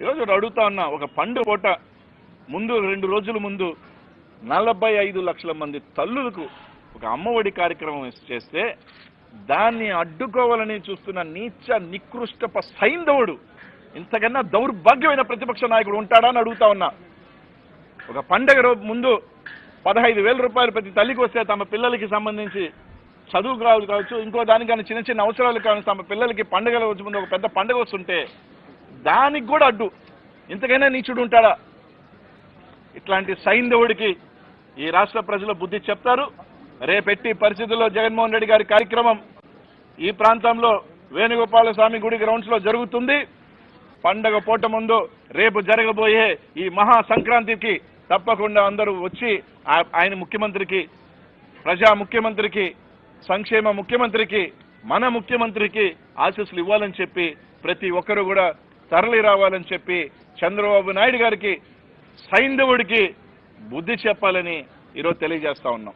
ఈరోజు అడుగుతా ఉన్నా ఒక పండు పూట ముందు రెండు రోజుల ముందు నలభై ఐదు లక్షల మంది తల్లులకు ఒక అమ్మఒడి కార్యక్రమం చేస్తే దాన్ని అడ్డుకోవాలని చూస్తున్న నీచ నికృష్టప సైంధవుడు ఇంతకన్నా దౌర్భాగ్యమైన ప్రతిపక్ష నాయకుడు ఉంటాడా అని అడుగుతా ఉన్నా. ఒక పండగ రోజు ముందు పదహైదు వేల రూపాయలు ప్రతి తల్లికి వస్తే తమ పిల్లలకి సంబంధించి చదువుకు కావచ్చు కావచ్చు ఇంకో దానికన్నా కానీ చిన్న చిన్న అవసరాలు కావచ్చు తమ పిల్లలకి పండుగల వచ్చే ముందు ఒక పెద్ద పండుగ వస్తుంటే దానికి కూడా అడ్డు. ఇంతకైనా నీచుడు ఉంటాడా? ఇట్లాంటి సైంధవుడికి ఈ రాష్ట్ర ప్రజలు బుద్ధి చెప్తారు. రేపెట్టి పరిస్థితుల్లో జగన్మోహన్ రెడ్డి గారి కార్యక్రమం ఈ ప్రాంతంలో వేణుగోపాల స్వామి గుడి గ్రౌండ్స్లో జరుగుతుంది. పండగ పూట ముందు రేపు జరగబోయే ఈ మహా సంక్రాంతికి తప్పకుండా అందరూ వచ్చి ఆ- ఆయన ముఖ్యమంత్రికి ప్రజా ముఖ్యమంత్రికి సంక్షేమ ముఖ్యమంత్రికి మన ముఖ్యమంత్రికి ఆశీస్సులు ఇవ్వాలని చెప్పి ప్రతి ఒక్కరూ కూడా తరలి రావాలని చెప్పి చంద్రబాబు నాయుడు గారికి సైంధవుడికి బుద్ధి చెప్పాలని ఈరోజు తెలియజేస్తా ఉన్నాం.